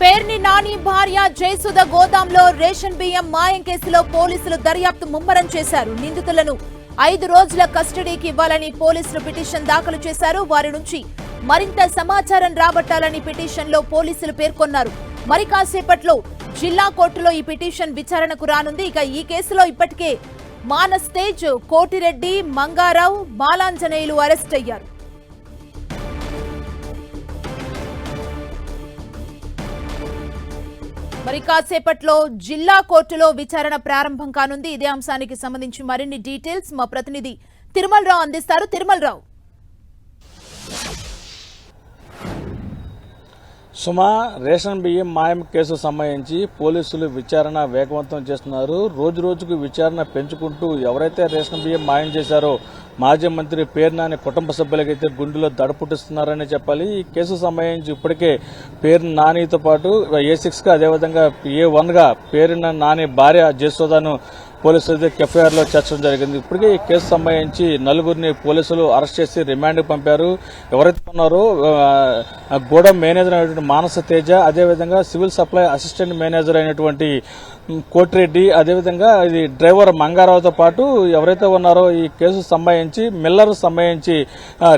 పేర్ని నాని భార్య జయసుధ గోదాంలో రేషన్ బియ్యం మాయం కేసులో పోలీసులు దర్యాప్తు ముమ్మరం చేశారు. నిందితులను ఐదు రోజుల కస్టడీకి ఇవ్వాలని పోలీసులు పిటిషన్ దాఖలు చేశారు. వారి నుంచి మరింత సమాచారం రాబట్టాలని పిటిషన్లో పోలీసులు పేర్కొన్నారు. మరి కాసేపట్లో జిల్లా కోర్టులో ఈ పిటిషన్ విచారణకు రానుంది. ఇక ఈ కేసులో ఇప్పటికే మానస్ తేజ్ కోటిరెడ్డి మంగారావు బాలాంజనేయులు అరెస్ట్ అయ్యారు. మరి కాసేపట్లో జిల్లా కోర్టులో విచారణ ప్రారంభం కానుంది. ఇదే అంశానికి సంబంధించి మరిన్ని డీటెయిల్స్ మా ప్రతినిధి తిరుమలరావు అందిస్తారు. తిరుమలరావు. సుమా రేషన్ బియ్యం మాయం కేసు సంబంధించి పోలీసులు విచారణ వేగవంతం చేస్తున్నారు. రోజు రోజుకు విచారణ పెంచుకుంటూ ఎవరైతే రేషన్ బియ్యం మాయం చేశారో మాజీ మంత్రి పేర్నాని కుటుంబ సభ్యులకైతే గుండెలో దడపుట్టిస్తున్నారని చెప్పాలి. ఈ కేసు సంబంధించి ఇప్పటికే పేరు నానితో పాటు ఏ సిక్స్గా అదేవిధంగా ఏ వన్గా పేరున నాని భార్య జయసోదాను పోలీసులు అయితే ఎఫ్ఐఆర్లో చేర్చడం జరిగింది. ఇప్పటికే ఈ కేసు సంబంధించి నలుగురిని పోలీసులు అరెస్ట్ చేసి రిమాండ్ పంపారు. ఎవరైతే ఉన్నారో ఆ, గూడెం మేనేజర్ అయినటువంటి మానస తేజ అదేవిధంగా సివిల్ సప్లై అసిస్టెంట్ మేనేజర్ అయినటువంటి కోటిరెడ్డి అదేవిధంగా ఇది డ్రైవర్ మంగారావుతో పాటు ఎవరైతే ఉన్నారో ఈ కేసు సంబంధించి మిల్లర్ సంబంధించి ఆ,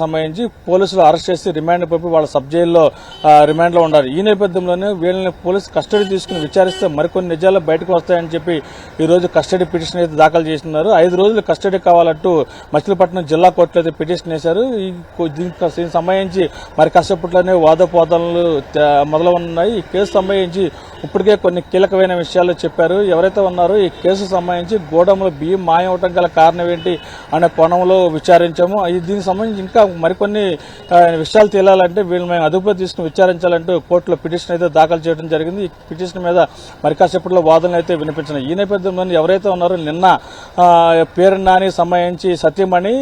సంబంధించి పోలీసులు అరెస్ట్ చేసి రిమాండ్ పంపి వాళ్ళ సబ్ జైల్లో రిమాండ్లో ఉన్నారు. ఈ నేపథ్యంలోనే వీళ్ళని పోలీసు కస్టడీ తీసుకుని విచారిస్తే మరికొన్ని నిజాలు బయటకు వస్తాయని చెప్పి ఈరోజు రోజు కస్టడీ పిటిషన్ అయితే దాఖలు చేస్తున్నారు. ఐదు రోజులు కస్టడీ కావాలంటూ మచిలీపట్నం జిల్లా కోర్టులో అయితే పిటిషన్ వేశారు. ఈ దీనికి దీనికి సంబంధించి మరి కాసేపట్లోనే వాదోపోదనలు త- మొదలవున్నాయి ఈ కేసు సంబంధించి ఇప్పటికే కొన్ని కీలకమైన విషయాలు చెప్పారు. ఎవరైతే ఉన్నారో ఈ కేసు సంబంధించి గోడంలో బియ్యం మాయవటం గల కారణం ఏంటి అనే కోణంలో విచారించాము. దీనికి సంబంధించి ఇంకా మరికొన్ని విషయాలు తేలాలంటే వీళ్ళు మేము అదుపులో తీసుకుని విచారించాలంటూ కోర్టులో పిటిషన్ అయితే దాఖలు చేయడం జరిగింది. ఈ పిటిషన్ మీద మరి కాసేపట్లో వాదనలు అయితే వినిపించినాయి. ఈ నేపథ్యంలో ఎవరైతే ఉన్నారో నిన్న పేరు నాని సంబంధించి సత్యమణి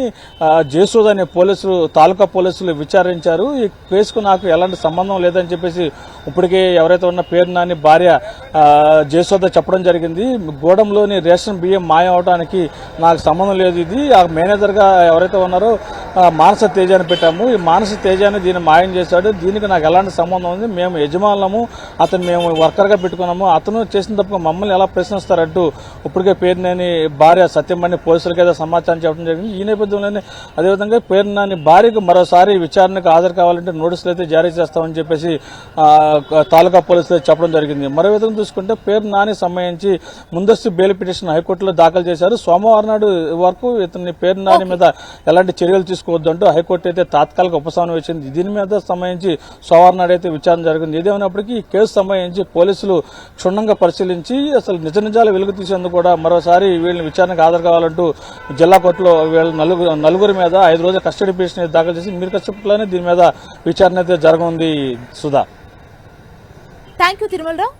జేసూద్ అనే పోలీసులు తాలూకా పోలీసులు విచారించారు. ఈ కేసుకు నాకు ఎలాంటి సంబంధం లేదని చెప్పేసి ఇప్పటికే ఎవరైతే ఉన్న పేరు నాని భార్య ఆ, చెప్పడం జరిగింది. గూడెంలోని రేషన్ బియ్యం మాయం అవడానికి నాకు సంబంధం లేదు ఇది. ఆ మేనేజర్గా ఎవరైతే ఉన్నారో మానస తేజాన్ని పెట్టాము. ఈ మానస తేజాన్ని దీన్ని మాయం చేశాడు. దీనికి నాకు ఎలాంటి సంబంధం ఉంది? మేము యజమానులము. అతను మేము వర్కర్గా పెట్టుకున్నాము. అతను చేసిన తప్ప మమ్మల్ని ఎలా ప్రశ్నిస్తారంటూ ఇప్పటికే పేరునేని భార్య సత్యమణి పోలీసులకి అయితే సమాచారం చెప్పడం జరిగింది. ఈ నేపథ్యంలోనే అదేవిధంగా పేరునాని భార్యకు మరోసారి విచారణకు హాజరు కావాలంటే నోటీసులు అయితే జారీ చేస్తామని చెప్పేసి తాలూకా పోలీసులు చెప్పడం జరిగింది. మరో విధంగా చూసుకుంటే పేరు నాని సంబంధించి ముందస్తు బెయిల్ పిటిషన్ హైకోర్టులో దాఖలు చేశారు. సోమవారం నాడు వరకు ఇతని పేరు నాని మీద ఎలాంటి చర్యలు తీసుకోవద్దు తీసుకోవద్దంటూ హైకోర్టు అయితే తాత్కాలిక ఉపశమనం ఇచ్చింది. దీని మీద సంబంధించి సోమవారం నాడు అయితే విచారణ జరిగింది. ఏదేమైనప్పటికీ ఈ కేసు సంబంధించి పోలీసులు క్షుణ్ణంగా పరిశీలించి అసలు నిజ నిజాలు వెలుగు తీసేందుకు కూడా మరోసారి వీళ్ళని విచారణకు హాజరు కావాలంటూ జిల్లా కోర్టులో వీళ్ళ నలుగురు నలుగురి మీద ఐదు రోజుల కస్టడీ పిటిషన్ దాఖలు చేసి మీరు కష్టపట్లోనే దీని మీద విచారణ అయితే జరగనుంది సుధా. Thank you Tirumalarao.